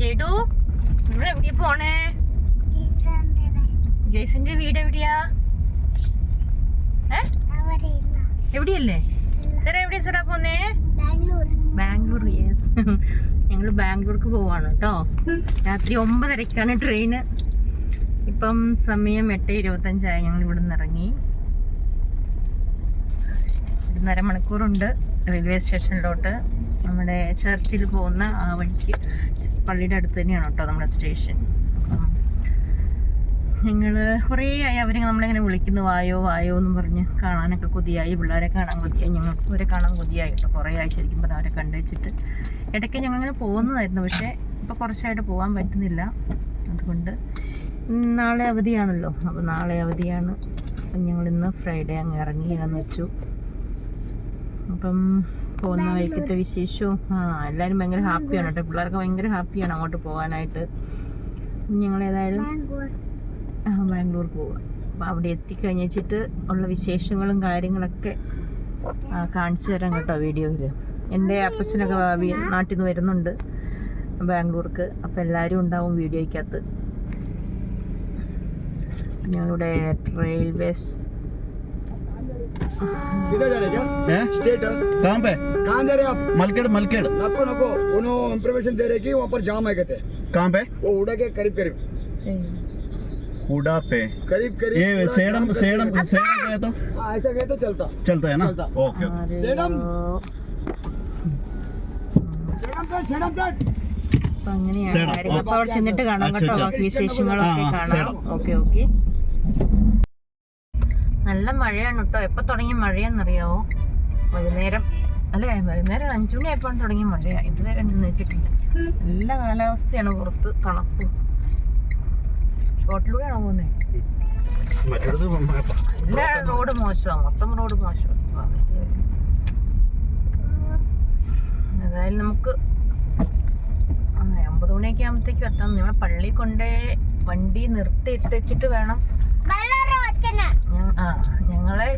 ജേഡു നമ്മൾ എവിടെയാ പോണേ? ജയ്സന്റെ വീട് എവിടെയാ? എവിടെയല്ലേ? സാർ എവിടെയാ സാറാ പോന്നേ? ബാംഗ്ലൂർ യെസ്. ഞങ്ങൾ ബാംഗ്ലൂർക്ക് പോവാണ് കേട്ടോ രാത്രി ഒമ്പതരക്കാണ് ട്രെയിന്. ഇപ്പം സമയം എട്ട് ഇരുപത്തഞ്ചായി. ഞങ്ങൾ ഇവിടെ നിന്ന് ഇറങ്ങി. ഇവിടുന്ന് അരമണിക്കൂറുണ്ട് റെയിൽവേ സ്റ്റേഷനിലോട്ട്. നമ്മുടെ ചർച്ചിൽ പോകുന്ന ആ വഴിക്ക് പള്ളിയുടെ അടുത്ത് തന്നെയാണ് കേട്ടോ നമ്മുടെ സ്റ്റേഷൻ. ഞങ്ങൾ കുറേ ആയി അവർ നമ്മളിങ്ങനെ വിളിക്കുന്നു വായോ വായോ എന്ന് പറഞ്ഞ് കാണാനൊക്കെ കൊതിയായി. പിള്ളേരെ കാണാൻ കൊതിയായി. ഞങ്ങൾക്ക് ഇവരെ കാണാൻ കൊതിയായി കേട്ടോ. കുറേ ആയി ശരിക്കും പറഞ്ഞാൽ അവരെ കണ്ടു വെച്ചിട്ട്. ഇടയ്ക്ക് ഞങ്ങളിങ്ങനെ പോകുന്നതായിരുന്നു. പക്ഷേ ഇപ്പോൾ കുറച്ചായിട്ട് പോകാൻ പറ്റുന്നില്ല. അതുകൊണ്ട് നാളെ അവധിയാണല്ലോ. അപ്പോൾ നാളെ അവധിയാണ്. അപ്പം ഞങ്ങൾ ഇന്ന് ഫ്രൈഡേ അങ്ങ് ഇറങ്ങിയാന്ന് വെച്ചു. അപ്പം പോകുന്ന വഴിക്കത്തെ വിശേഷവും ആ എല്ലാവരും ഭയങ്കര ഹാപ്പിയാണ് കേട്ടോ. പിള്ളേർക്ക് ഭയങ്കര ഹാപ്പിയാണ് അങ്ങോട്ട് പോകാനായിട്ട്. ഞങ്ങൾ ഏതായാലും ആ, ബാംഗ്ലൂർ പോവുക. അപ്പം അവിടെ എത്തിക്കഴിഞ്ഞിട്ട് ഉള്ള വിശേഷങ്ങളും കാര്യങ്ങളൊക്കെ കാണിച്ചു തരാം കേട്ടോ വീഡിയോയിൽ എന്റെ അപ്പച്ചനൊക്കെ നാട്ടിൽ നിന്ന് വരുന്നുണ്ട് ബാംഗ്ലൂർക്ക്. അപ്പോൾ എല്ലാവരും ഉണ്ടാവും വീഡിയോയ്ക്കകത്ത്. ഞങ്ങളുടെ റെയിൽവേ सीधा जा रहे क्या हैं? स्ट्रेट कहाँ पे कहाँ जा रहे आप मलकेड़ मलकेड़ नको नको उन्होंने इंफॉर्मेशन दे रहे कि वहाँ पर जाम है कहते हैं कहाँ पे वो उड़ा के करीब करीब हुडा पे करीब करीब ये पूरा सेडम जाम सेडम करके- सेडम गए तो हाँ, ऐसा गए तो चलता चलता है ना चलता। ओके सेडम सेडम सेट सेडम सेट അപ്പൊ അങ്ങനെയാണ് സേടം. കാര്യങ്ങൾ അപ്പൊ അവിടെ ചെന്നിട്ട് കാണാം അച്ഛാ, കേട്ടോ അച്ഛാ. ബാക്കി വിശേഷങ്ങളൊക്കെ ആ, ആ, കാണാം സേടം. ഓക്കെ ഓക്കെ നല്ല മഴയാണ് കേട്ടോ എപ്പോൾ തുടങ്ങിയ മഴയെന്നറിയാവോ? വൈകുന്നേരം. അല്ലേ വൈകുന്നേരം അഞ്ചു മണിയായപ്പോൾ തുടങ്ങിയ മഴയാണ് ഇതുവരെ നിന്ന് വെച്ചിട്ടില്ല നല്ല കാലാവസ്ഥയാണ് പുറത്ത് തണുപ്പും. ഷോട്ടിലൂടെയാണോ പോകുന്നത് എല്ലാ റോഡ് മോശമാണ് മൊത്തം റോഡ് മോശമാണ് ഏതായാലും നമുക്ക് അമ്പത് മണിയൊക്കെ ആകുമ്പോഴത്തേക്കും എത്താം. നിങ്ങളെ പള്ളി കൊണ്ടേ വണ്ടി നിർത്തി ഇട്ടിച്ചിട്ട് വേണം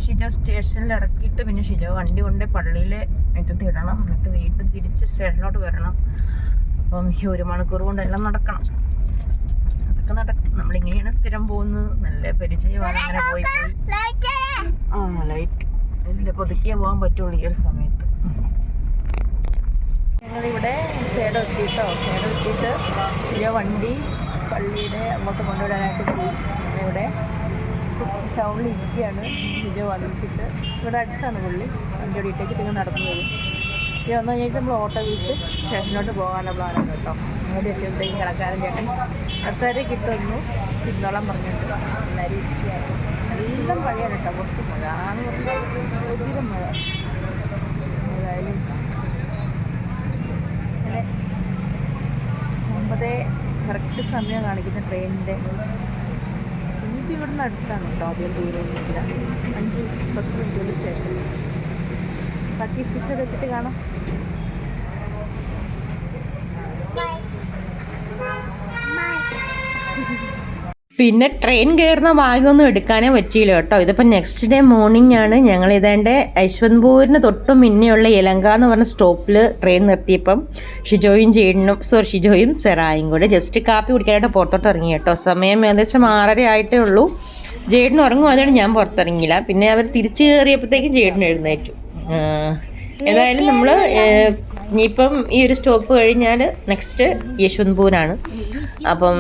ഷിജോ സ്റ്റേഷനിൽ ഇറക്കിയിട്ട് പിന്നെ ഷിജോ വണ്ടി കൊണ്ട് പള്ളിയിൽ മുറ്റത്ത് ഇടണം എന്നിട്ട് വീട്ടിൽ തിരിച്ച് സ്റ്റേഷനിലോട്ട് വരണം. അപ്പം ഈ ഒരു മണിക്കൂർ കൊണ്ട് എല്ലാം നടക്കണം. അതൊക്കെ നടക്കും. നമ്മളിങ്ങനെയാണ് സ്ഥിരം പോകുന്നത്. നല്ല പരിചയമാണ്. അങ്ങനെ പോയി ആ ലൈറ്റ് ഇല്ല പതുക്കിയേ പോകാൻ പറ്റുള്ളൂ ഈ ഒരു സമയത്ത്. ഞങ്ങളിവിടെ സൈഡ് എത്തിയിട്ടോ? സൈഡ് എത്തിയിട്ട് ഈ വണ്ടി പള്ളിയുടെ അങ്ങോട്ട് കൊണ്ടുവിടാനായിട്ട് പോയി. ടൗണിൽ ഇരിക്കുകയാണ്. വിജയ വന്നിട്ട്. ഇവിടെ അടുത്താണ് പുള്ളി. എന്റെ ഓടിയിട്ടേക്ക് പിന്നെ നടന്നു വരും ഇത് വന്നു കഴിഞ്ഞിട്ട് നമ്മൾ ഓട്ടോ വിളിച്ച് സ്റ്റേഷനിലോട്ട് പോകാനുള്ള പ്ലാനാണ് കേട്ടോ. അങ്ങോട്ട് എത്തിയപ്പോഴത്തേക്കും കിടക്കാരൻ ചേട്ടൻ അസാര കിട്ടുന്നു ഇരുന്നോളം പറഞ്ഞിട്ട് എല്ലാവരും ഇരിക്കുകയാണ്. എല്ലാം പഴയ കേട്ടോ. കുറച്ച് മഴ. പറഞ്ഞാൽ ഒരുവിധം മഴ. ഏതായാലും അങ്ങനെ ഒമ്പതേ കറക്റ്റ് സമയം കാണിക്കുന്ന ട്രെയിനിന്റെ എനിക്ക് ഇവിടുന്ന് അടുത്താണ് കേട്ടോ അധികം ദൂരമൊന്നുമില്ല. അഞ്ച് പത്ത് മിനിറ്റ് ശേഷം. ബാക്കി സ്പെഷ്യൽ എത്തിയിട്ട് കാണാം. പിന്നെ ട്രെയിൻ കയറുന്ന ഭാഗമൊന്നും എടുക്കാനേ പറ്റിയില്ല കേട്ടോ. ഇതിപ്പോൾ നെക്സ്റ്റ് ഡേ മോർണിംഗ് ആണ്. ഞങ്ങൾ ഇതേണ്ട യശ്വന്ത്പൂരിന് തൊട്ട് മുന്നെയുള്ള ഇലങ്ക എന്ന് പറഞ്ഞ സ്റ്റോപ്പിൽ ട്രെയിൻ നിർത്തിയപ്പം ഷിജോയും ചെയ്യണം സോറി ഷിജോയും സെറായും കൂടെ ജസ്റ്റ് കാപ്പി കുടിക്കാനായിട്ട് പുറത്തോട്ട് ഇറങ്ങി കേട്ടോ. സമയം ഏകദേശം ആറര ആയിട്ടേ ഉള്ളൂ. ജേഡൻ അതുകൊണ്ട് ഞാൻ പുറത്തിറങ്ങിയില്ല. പിന്നെ അവർ തിരിച്ചു കയറിയപ്പോഴത്തേക്കും ജേഡൻ എഴുന്നേറ്റു. ഏതായാലും നമ്മൾ ഇനിയിപ്പം ഈ ഒരു സ്റ്റോപ്പ് കഴിഞ്ഞാൽ നെക്സ്റ്റ് യശ്വന്ത്പൂരാണ്. അപ്പം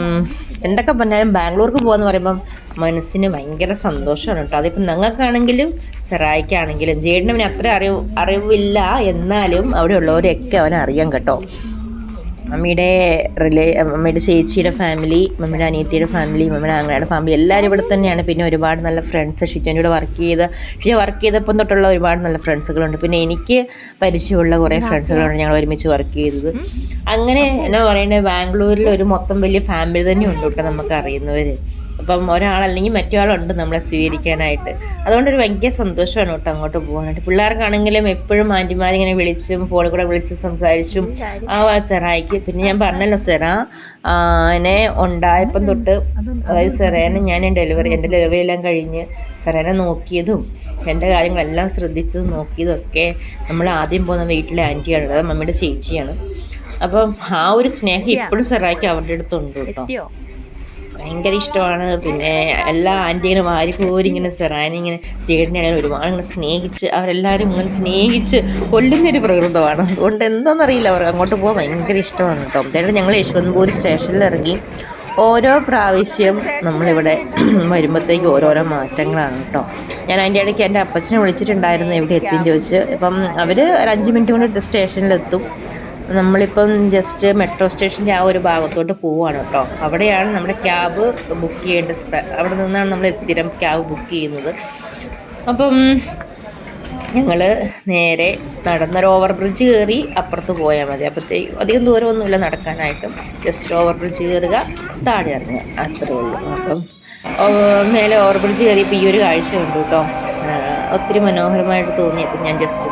എന്തൊക്കെ പറഞ്ഞാലും ബാംഗ്ലൂർക്ക് പോകുമെന്ന് പറയുമ്പം മനസ്സിന് ഭയങ്കര സന്തോഷമാണ് കേട്ടോ. അതിപ്പം ഞങ്ങൾക്കാണെങ്കിലും ചെറായിക്കാണെങ്കിലും ജേഡിന് പിന്നെ അത്ര അറിവ് അറിവില്ല എന്നാലും അവിടെ ഉള്ളവരെയൊക്കെ അവനെ അറിയാം കേട്ടോ. മമ്മിയുടെ റിലേ മമ്മിയുടെ ചേച്ചിയുടെ ഫാമിലി മമ്മിയുടെ അനിയത്തിയുടെ ഫാമിലി മമ്മിയുടെ ആങ്ങളുടെ ഫാമിലി എല്ലാവരും ഇവിടെ തന്നെയാണ്. പിന്നെ ഒരുപാട് നല്ല ഫ്രണ്ട്സ് കൂടെ വർക്ക് ചെയ്ത് ഷിജ വർക്ക് ചെയ്തപ്പം തൊട്ടുള്ള ഒരുപാട് നല്ല ഫ്രണ്ട്സുകളുണ്ട് പിന്നെ എനിക്ക് പരിചയമുള്ള കുറേ ഫ്രണ്ട്സുകളുണ്ട് ഞങ്ങൾ ഒരുമിച്ച് വർക്ക് ചെയ്തത്. അങ്ങനെ എന്നാ പറയുന്നത് ബാംഗ്ലൂരിൽ ഒരു മൊത്തം വലിയ ഫാമിലി തന്നെ ഉണ്ട് കേട്ടോ നമുക്ക് അറിയുന്നവർ അപ്പം ഒരാളല്ലെങ്കിൽ മറ്റൊരാളുണ്ട് നമ്മളെ സ്വീകരിക്കാനായിട്ട്. അതുകൊണ്ടൊരു ഭയങ്കര സന്തോഷമാണ് കേട്ടോ അങ്ങോട്ട് പോകാനായിട്ട്. പിള്ളേർക്കാണെങ്കിലും എപ്പോഴും ആന്റിമാരിങ്ങനെ വിളിച്ചും ഫോണിൽ കൂടെ വിളിച്ച് സംസാരിച്ചും ആ സെറായിക്ക്. പിന്നെ ഞാൻ പറഞ്ഞല്ലോ സെറ എന്നെ ഉണ്ടായപ്പം തൊട്ട് അതായത് സെറേനെ ഞാൻ ഡെലിവറി എന്റെ ഡെലിവറി എല്ലാം കഴിഞ്ഞ് സെറേനെ നോക്കിയതും എന്റെ കാര്യങ്ങളെല്ലാം ശ്രദ്ധിച്ചതും നോക്കിയതും ഒക്കെ നമ്മൾ ആദ്യം പോകുന്ന വീട്ടിലെ ആന്റിയാണ് അതായത് മമ്മിയുടെ ചേച്ചിയാണ്. അപ്പം ആ ഒരു സ്നേഹം ഇപ്പോഴും സെറായിക്ക് അവരുടെ അടുത്തുണ്ട് കേട്ടോ. ഭയങ്കര ഇഷ്ടമാണ്. പിന്നെ എല്ലാ ആന്റികളും വാരിക്കോരി ഇങ്ങനെ സെറാനിങ്ങനെ ചേട്ടനാണെങ്കിൽ ഒരുപാട് ഇങ്ങനെ സ്നേഹിച്ച് അവരെല്ലാവരും ഇങ്ങനെ സ്നേഹിച്ച് കൊല്ലുന്നൊരു പ്രകൃതമാണ്. അതുകൊണ്ട് എന്താണെന്നറിയില്ല അവർ അങ്ങോട്ട് പോകാൻ ഭയങ്കര ഇഷ്ടമാണ് കേട്ടോ. അതായത് ഞങ്ങൾ യശ്വന്ത്പൂർ സ്റ്റേഷനിൽ ഇറങ്ങി ഓരോ പ്രാവശ്യം നമ്മളിവിടെ വരുമ്പോഴത്തേക്ക് ഓരോരോ മാറ്റങ്ങളാണ് കേട്ടോ. ഞാൻ അതിന്റെ ഇടയ്ക്ക് എന്റെ അപ്പച്ചനെ വിളിച്ചിട്ടുണ്ടായിരുന്നു എവിടെ എത്തിയെന്ന് ചോദിച്ച്. അപ്പം അവർ ഒരു അഞ്ച് മിനിറ്റ് കൊണ്ട് സ്റ്റേഷനിലെത്തും. നമ്മളിപ്പം ജസ്റ്റ് മെട്രോ സ്റ്റേഷന്റെ ആ ഒരു ഭാഗത്തോട്ട് പോവുകയാണ് കേട്ടോ. അവിടെയാണ് നമ്മുടെ ക്യാബ് ബുക്ക് ചെയ്യേണ്ട സ്ഥലം അവിടെ നിന്നാണ് നമ്മൾ സ്ഥിരം ക്യാബ് ബുക്ക് ചെയ്യുന്നത്. അപ്പം ഞങ്ങൾ നേരെ നടന്നൊരു ഓവർ ബ്രിഡ്ജ് കയറി അപ്പുറത്ത് പോയാൽ മതി. അപ്പോഴത്തേക്ക് അധികം ദൂരമൊന്നുമില്ല നടക്കാനായിട്ടും. ജസ്റ്റ് ഓവർ ബ്രിഡ്ജ് കയറുക താഴെ ഇറങ്ങുക. അത്രേ ഉള്ളൂ. അപ്പം മേലെ ഓവർ ബ്രിഡ്ജ് കയറിയപ്പോൾ ഈ ഒരു കാഴ്ച ഉണ്ട് കേട്ടോ. ഒത്തിരി മനോഹരമായിട്ട് തോന്നി. അപ്പം ഞാൻ ജസ്റ്റ്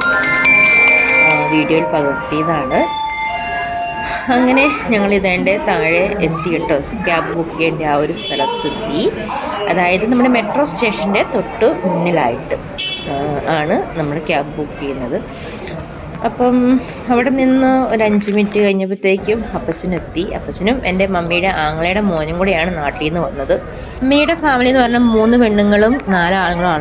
വീഡിയോയിൽ പകർത്തിയതാണ്. അങ്ങനെ ഞങ്ങൾ ഇതേണ്ട താഴെ എത്തി കേട്ടോ ക്യാബ് ബുക്ക് ചെയ്യേണ്ട ആ ഒരു സ്ഥലത്തെത്തി. അതായത് നമ്മുടെ മെട്രോ സ്റ്റേഷന്റെ തൊട്ട് മുന്നിലായിട്ട് ആണ് നമ്മൾ ക്യാബ് ബുക്ക് ചെയ്യുന്നത്. അപ്പം അവിടെ നിന്ന് ഒരു അഞ്ച് മിനിറ്റ് കഴിഞ്ഞപ്പോഴത്തേക്കും അപ്പച്ചനെത്തി. അപ്പച്ചനും എന്റെ മമ്മിയുടെ ആങ്ങളയുടെ മോനും കൂടെയാണ് നാട്ടിൽ നിന്ന് വന്നത്. അമ്മയുടെ ഫാമിലി എന്ന് പറഞ്ഞാൽ മൂന്ന് പെണ്ണുങ്ങളും നാല്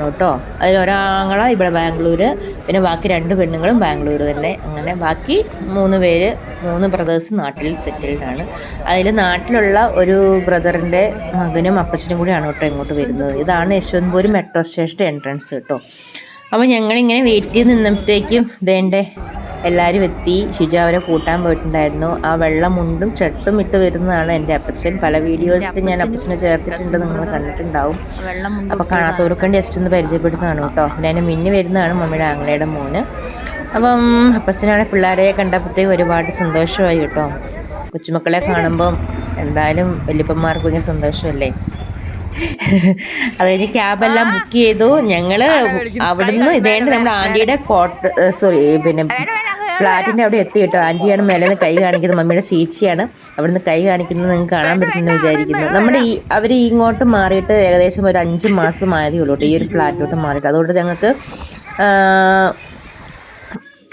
കേട്ടോ. അതിൽ ഒരാങ്ങള ഇവിടെ ബാംഗ്ലൂർ പിന്നെ ബാക്കി രണ്ട് പെണ്ണുങ്ങളും ബാംഗ്ലൂർ തന്നെ. അങ്ങനെ ബാക്കി മൂന്ന് പേര് മൂന്ന് ബ്രദേഴ്സ് നാട്ടിൽ സെറ്റിൽഡ് ആണ്. അതിൽ നാട്ടിലുള്ള ഒരു ബ്രദറിന്റെ മകനും അപ്പച്ചനും കൂടിയാണ് കേട്ടോ ഇങ്ങോട്ട് വരുന്നത്. ഇതാണ് യശ്വന്ത്പൂർ മെട്രോ സ്റ്റേഷന്റെ എൻട്രൻസ് കേട്ടോ. അപ്പോൾ ഞങ്ങളിങ്ങനെ വെയിറ്റ് ചെയ്ത് നിന്നപ്പോഴത്തേക്കും ഇതേണ്ടേ എല്ലാവരും എത്തി. ഷിജ അവരെ കൂട്ടാൻ പോയിട്ടുണ്ടായിരുന്നു. ആ വെള്ളം മുണ്ടും ഷർട്ടും ഇട്ട് വരുന്നതാണ് എന്റെ അപ്പച്ചൻ. പല വീഡിയോസിൽ ഞാൻ അപ്പച്ചനെ ചേർത്തിട്ടുണ്ട്. നിങ്ങൾ കണ്ടിട്ടുണ്ടാവും. അപ്പോൾ കാണാത്തവർക്കും ജസ്റ്റ് ഒന്ന് പരിചയപ്പെടുന്നതാണ് കേട്ടോ. ഞാൻ മിന്നി വരുന്നതാണ് മമ്മിയുടെ ആങ്ങളയുടെ മോന്. അപ്പം അപ്പച്ചനാണ് പിള്ളേരെ കണ്ടപ്പോഴത്തേക്ക് ഒരുപാട് സന്തോഷമായി കേട്ടോ. കൊച്ചുമക്കളെ കാണുമ്പം എന്തായാലും വല്യപ്പന്മാർക്ക് ഭയങ്കര സന്തോഷമല്ലേ? അത് കഴിഞ്ഞ് ക്യാബെല്ലാം ബുക്ക് ചെയ്തു. ഞങ്ങൾ അവിടുന്ന് ഇതേണ്ട നമ്മുടെ ആന്റിയുടെ കോട്ട് സോറി പിന്നെ ഫ്ലാറ്റിന്റെ അവിടെ എത്തി കേട്ടോ. ആന്റിയാണ് മേലെ നിന്ന് കൈ കാണിക്കുന്നത് മമ്മിയുടെ ചേച്ചിയാണ്. അവിടുന്ന് കൈ കാണിക്കുന്നത് നിങ്ങൾക്ക് കാണാൻ പറ്റുമെന്ന് വിചാരിക്കുന്നു. നമ്മുടെ ഈ അവർ ഇങ്ങോട്ട് മാറിയിട്ട് ഏകദേശം ഒരു അഞ്ച് മാസം ആയതേ ഉള്ളൂ കേട്ടോ ഈ ഒരു ഫ്ലാറ്റിലോട്ട് മാറിയിട്ട്. അതുകൊണ്ട് ഞങ്ങൾക്ക്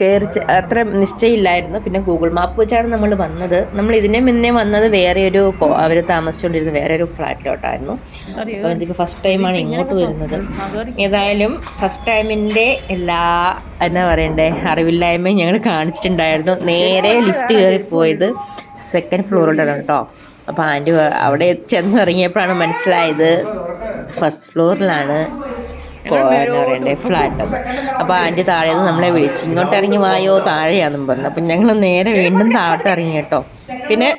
കയറി അത്ര നിശ്ചയമില്ലായിരുന്നു. പിന്നെ ഗൂഗിൾ മാപ്പ് വെച്ചാണ് നമ്മൾ വന്നത്. നമ്മൾ ഇതിനെ മുന്നേ വന്നത് വേറെ ഒരു അവർ താമസിച്ചുകൊണ്ടിരുന്ന വേറെ ഒരു ഫ്ലാറ്റിലോട്ടായിരുന്നു. അപ്പോൾ ഇതിപ്പോൾ ഫസ്റ്റ് ടൈമാണ് ഇങ്ങോട്ട് വരുന്നത്. ഏതായാലും ഫസ്റ്റ് ടൈമിന്റെ എല്ലാ എന്നാ പറയണ്ടേ അറിവില്ലായ്മയും ഞങ്ങൾ കാണിച്ചിട്ടുണ്ടായിരുന്നു. നേരെ ലിഫ്റ്റ് കയറി പോയത് സെക്കൻഡ് ഫ്ലോറിലാണ് കേട്ടോ അപ്പോൾ ആന്റി അവിടെ ചെന്നിറങ്ങിയപ്പോഴാണ് മനസ്സിലായത്. ഫസ്റ്റ് ഫ്ലോറിലാണ് എന്നാ പറയണ്ടേ ഫ്ലാറ്റ് അപ്പോൾ ആന്റി താഴെ നമ്മളെ വിളിച്ചു. ഇങ്ങോട്ട് ഇറങ്ങി വായോ താഴെയാന്നും പറഞ്ഞു. അപ്പം ഞങ്ങൾ നേരെ വീണ്ടും താഴോട്ട് ഇറങ്ങി കേട്ടോ. പിന്നെ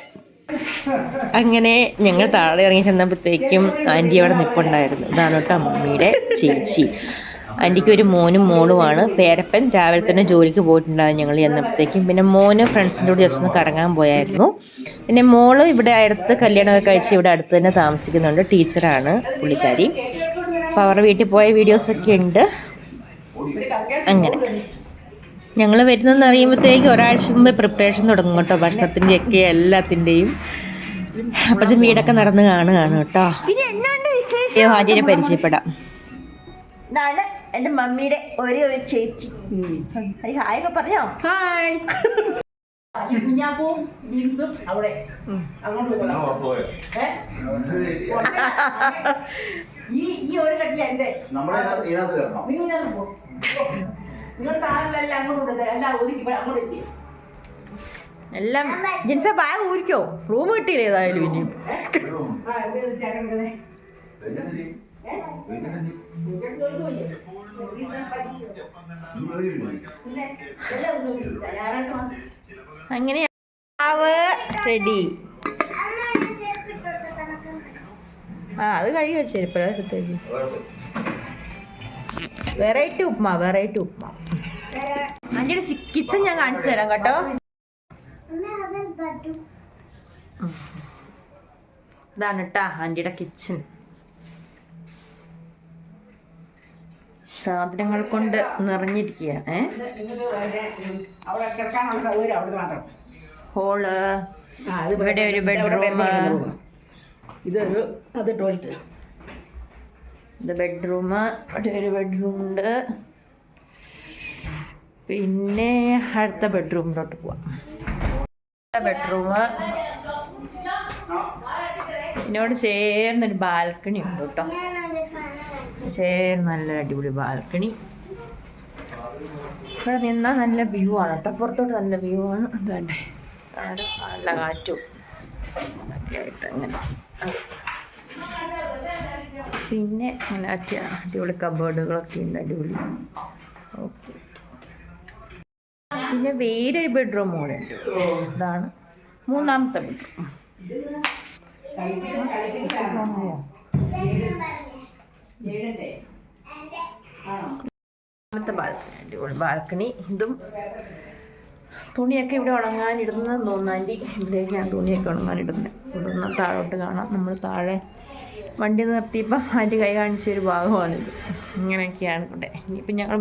അങ്ങനെ ഞങ്ങൾ താഴെ ഇറങ്ങി ചെന്നപ്പോഴത്തേക്കും ആന്റി അവിടെ നിൽപ്പുണ്ടായിരുന്നു ഇതാണ് കേട്ടോ മമ്മിയുടെ ചേച്ചി. ആന്റിക്ക് ഒരു മോനും മോളുമാണ്. പേരപ്പൻ രാവിലെ തന്നെ ജോലിക്ക് പോയിട്ടുണ്ടായിരുന്നു ഞങ്ങൾ ചെന്നപ്പോഴത്തേക്കും. പിന്നെ മോന് ഫ്രണ്ട്സിന്റെ കൂടെ ജസ്റ്റ് ഒന്ന് കറങ്ങാൻ പോയായിരുന്നു. പിന്നെ മോൾ ഇവിടെ അടുത്ത് കല്യാണമൊക്കെ കഴിച്ച് ഇവിടെ അടുത്ത് തന്നെ താമസിക്കുന്നുണ്ട്. ടീച്ചറാണ് പുള്ളിക്കാരി. അപ്പോൾ അവരുടെ വീട്ടിൽ പോയ വീഡിയോസൊക്കെ ഉണ്ട്. അങ്ങനെ. ഞങ്ങൾ വരുന്നതെന്ന് അറിയുമ്പോഴത്തേക്ക് ഒരാഴ്ച മുമ്പ് പ്രിപ്പറേഷൻ തുടങ്ങും കേട്ടോ. ഭക്ഷണത്തിന്റെയൊക്കെ എല്ലാത്തിന്റെയും അപ്പം വീടൊക്കെ നടന്ന് കാണുകയാണ് കേട്ടോ. ഹാജിനെ പരിചയപ്പെടാം. ഇതാണ് എന്റെ മമ്മിയുടെ ഒരേ ഒരു ചേച്ചി. ഹായ് ഒക്കെ പറഞ്ഞോ? ഹായ്. കുഞ്ഞാപ്പവും അവിടെ. അങ്ങോട്ട് ഈ ഈ ഒരു കട്ടില എന്റെ. നമ്മുടെ ഇതിനകത്ത് കയറണം. നിങ്ങൾ പോ. നിങ്ങൾ അങ്ങോട്ട് എല്ലാം ഒതുക്കി അങ്ങോട്ട് എത്തി എല്ലാം ജിൻസ ബാഗ് ഊരിക്കോ? റൂം കിട്ടിയില്ല ഏതായാലും ഇനിയും ആ ഇത് ചേട്ടൻ ഇടുന്നേ. പിന്നെ എല്ലാ ദിവസവും ഞായറാഴ്ച മാസം അങ്ങനെ റെഡി ആ അത് കഴുകി വെച്ചേരിപ്പോഴാണ് എടുത്തേക്ക്. Variety upma variety upma. ആന്റിയുടെ കിച്ചൺ ഞാൻ കാണിച്ചു തരാം കേട്ടോ. ഇതാണ് കേട്ടാ ആന്റിയുടെ കിച്ചൺ. സാധനങ്ങൾ കൊണ്ട് നിറഞ്ഞിരിക്കുക ഏ? അവിടെ കിടക്കാനുള്ള സൗകര്യം അവിടെ മാത്രം. ഹോൾ ഇവിടെ ഒരു ബെഡ്റൂം ഇതൊരു അത് ടോയ്ലറ്റ് ഇത് ബെഡ്റൂം അവിടെ ഒരു ബെഡ്റൂം ഉണ്ട്. പിന്നെ അടുത്ത ബെഡ്റൂമിലോട്ട് പോവാം. ബെഡ്റൂം ഇതിനോട് ചേർന്നൊരു ബാൽക്കണി ഉണ്ട് കേട്ടോ. ചേർന്ന് നല്ല അടിപൊളി ബാൽക്കണി ഇവിടെ നിന്നാൽ നല്ല വ്യൂ ആണ് കേട്ടോ. പുറത്തോട്ട് നല്ല വ്യൂ ആണ്. എന്താണ്ടേ നല്ല കാറ്റും. ഒക്കെ ആയിട്ട് അങ്ങനെ. പിന്നെ അങ്ങനെ അടിപൊളി കബേർഡുകളൊക്കെ ഉണ്ട് അടിപൊളി. ഓക്കെ പിന്നെ വേറൊരു ബെഡ്റൂം കൂടെ ഉണ്ട്. ഇതാണ് മൂന്നാമത്തെ ബെഡ്റൂം ബാൽക്കണി ഇതും തുണിയൊക്കെ ഇവിടെ ഉണങ്ങാനിടുന്നതെന്ന് തോന്നുന്നു. ആന്റി ഇവിടേക്കാണ് തുണിയൊക്കെ ഉണങ്ങാനിടുന്നത് ഇവിടുന്ന് താഴോട്ട് കാണാം. നമ്മൾ താഴെ വണ്ടി നിർത്തിയപ്പോൾ ആന്റി കൈ കാണിച്ച ഒരു ഭാഗമാണിത്. ഇങ്ങനെയൊക്കെയാണ് ഇവിടെ. ഇനിയിപ്പം ഞങ്ങൾ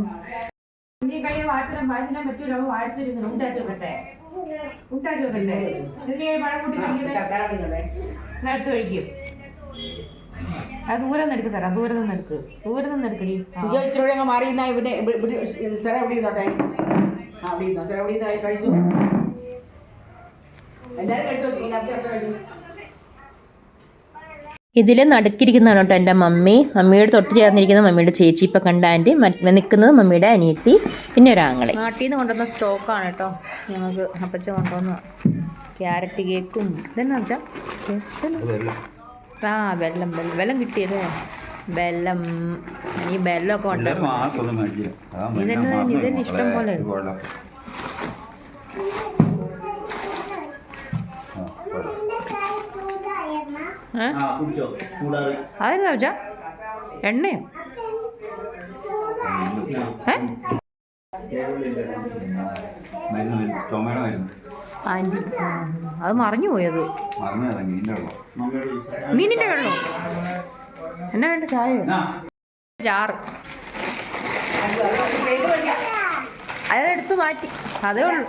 അത് ദൂരെ നിന്ന് എടുക്ക് തരാം ദൂരെ നിന്ന് എടുക്ക്. ദൂരെ നിന്ന് എടുക്കടി ഇച്ചിരി അങ്ങ് മാറി ഇവിടെ ഇവിടെ- ഇവിടെ സ്ഥലം എവിടെ ഇരുന്നോട്ടെ? ആ അവിടെ ഇരുന്നോ സ്ഥലം എവിടെ ഇരുന്നോ കഴിച്ചു? എല്ലാവരും കഴിച്ചോ കഴിച്ചു? ഇതിൽ നടുക്കിരിക്കുന്നതാണ് കേട്ടോ എന്റെ മമ്മി. മമ്മിയുടെ തൊട്ട് ചേർന്നിരിക്കുന്ന മമ്മിയുടെ ചേച്ചി ഇപ്പം കണ്ട ആന്റി. നിൽക്കുന്നത് മമ്മിയുടെ അനിയത്തി പിന്നെ ഒരാങ്ങളെ നാട്ടിൽ നിന്ന് കൊണ്ടുവന്ന സ്റ്റോക്കാണ് കേട്ടോ. ഞങ്ങൾക്ക് അപ്പച്ച കൊണ്ടുവന്ന ക്യാരറ്റ് കേക്കും. ഇതെന്നാ വെച്ചാൽ ആ വെള്ളം വെള്ളം വെള്ളം കിട്ടിയതേ. വെള്ളം ഈ കൊണ്ടുവന്നു ഇതെന്നെ ഇതെന്നെ ഇഷ്ടം പോലെ. അതെന്നാ വെച്ചാ? എണ്ണയോ? ആന്റി അത് മറിഞ്ഞു പോയത്. മീനിന്റെ വെള്ളം? എന്നാ വേണ്ട ചായ ചാറ് അതെടുത്ത് മാറ്റി. അതേ ഉള്ളൂ.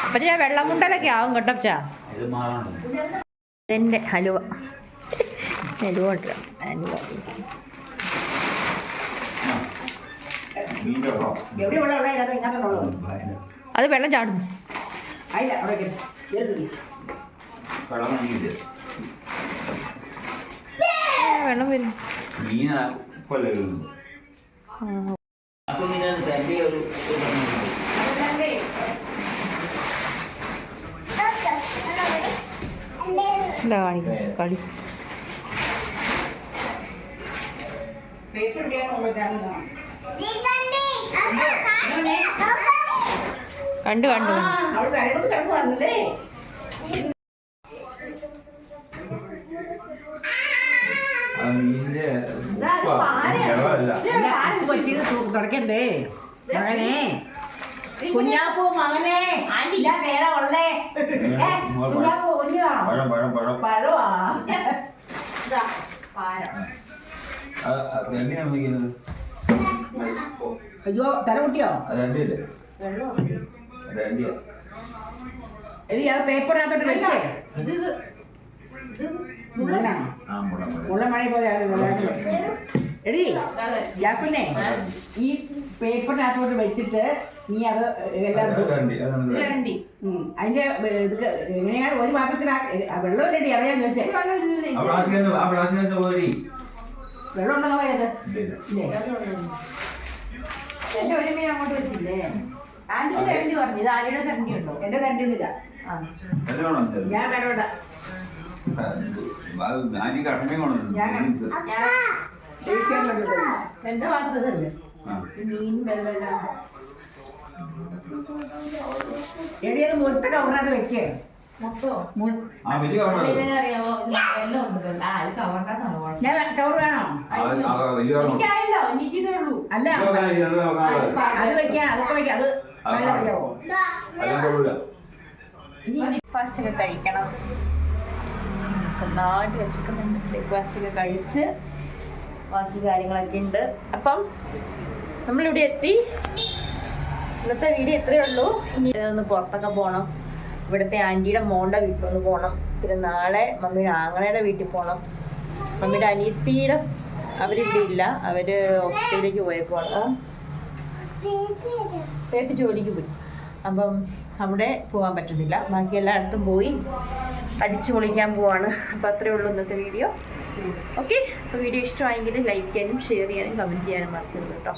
അപ്പൊ ഞാൻ വെള്ളം വെള്ളമുണ്ടലൊക്കെ ആവും കേട്ടോ ചാ ഇത് മാറണം എന്റെ ഹലുവ. ഹലുവ ഉണ്ട്. ഹലുവ. അത് വെള്ളം ചാടുന്നു അതില്ല അവിടെ വെക്ക്. ഇതിൽ ഇട്. വെള്ളം വാങ്ങിയില്ല ആ, വെള്ളം വരും മീന കൊല്ലേ വീഴുന്നു അപ്പൊ മീനെ തന്റെ ഒരു ഇല്ല വരും കളി. കണ്ടു കണ്ടു കണ്ടു. പറ്റിയത് തുടക്കണ്ടേ? മകനെ. കുഞ്ഞാപ്പൂ മകനെ. ആണ്ടില്ല വേറെ ഉള്ളേ. കുഞ്ഞാപ്പൂ അയ്യോ തല കുട്ടിയോ എടി അത് പേപ്പറിനകത്തോട്ട് വെക്കേ. മുള്ളനാണോ? മുള്ള മഴ പോലെ എടി യാക്കുന്നെ ഈ പേപ്പറിനകത്തോട്ട് വെച്ചിട്ട് നീ അത് എല്ലാം രണ്ടി അതിന്റെ ഇത് എങ്ങനെയാണ് ഒരു പാത്രത്തിൽ വെള്ളമില്ലടി അറിയാൻ ചോദിച്ചേ. വെള്ളം ഇല്ല. ഇല്ലേ? എന്റെ ഒരു മീൻ അങ്ങോട്ട് വെച്ചില്ലേ ആന്റിയുടെ തരണ്ടി പറഞ്ഞു. ഇത് ആന്റിയുടെ തരണ്ടി ഉണ്ടോ? എന്റെ തരണ്ടി ആ. നല്ലോണം ഞാൻ വേണോടാ. ആന്റി കഷ്ണം കൊണ്ടു ഞാൻ എന്റെ മീൻ വെള്ളം എടി അത് മുഴുത്ത കവറിനകത്ത് വെക്കേ. വെള്ളം ഉണ്ട് വെള്ളം. ആ അത് കവറിനകത്താണ് കുഴപ്പം. ഞാൻ കവർ വേണോ? വലിയ കവറാണ് എനിക്കായല്ലോ എനിക്കിതേ ഉള്ളൂ. അല്ല. അത് വെക്കാം അതൊക്കെ വെക്കാം. അത് അതിൽ വെക്കാവോ? അതെല്ലാം കൊള്ളൂല ബ്രേക്ക്ഫാസ്റ്റ് ഒക്കെ കഴിക്കണം. നാട് വിശക്കുന്നുണ്ട് ബ്രേക്ക്ഫാസ്റ്റ് ഒക്കെ കഴിച്ച് ബാക്കി കാര്യങ്ങളൊക്കെ ഉണ്ട്. അപ്പം നമ്മളിവിടെ എത്തി. ഇന്നത്തെ വീഡിയോ ഇത്രയേ ഉള്ളൂ. ഇനി ഒന്ന് പുറത്തൊക്കെ പോകണം ഇവിടുത്തെ ആന്റിയുടെ മോളുടെ വീട്ടിലൊന്ന് പോകണം പിന്നെ നാളെ മമ്മിയുടെ ആങ്ങളയുടെ വീട്ടിൽ പോകണം മമ്മിയുടെ അനിയത്തിയുടെ അവരിവിടെ ഇല്ല. അവർ ഓസ്ട്രേലിയക്ക് പോയേക്കുവാണ്. പേപ്പി ജോലിക്ക് പോയി. അപ്പം അവിടെ പോകാൻ പറ്റുന്നില്ല. ബാക്കി എല്ലായിടത്തും പോയി അടിച്ചു പൊളിക്കാൻ പോവാണ്. അപ്പോൾ അത്രയേ ഉള്ളൂ ഇന്നത്തെ വീഡിയോ. ഓക്കെ? അപ്പോൾ വീഡിയോ ഇഷ്ടമായെങ്കിൽ ലൈക്ക് ചെയ്യാനും ഷെയർ ചെയ്യാനും കമന്റ് ചെയ്യാനും മറക്കരുത് കേട്ടോ.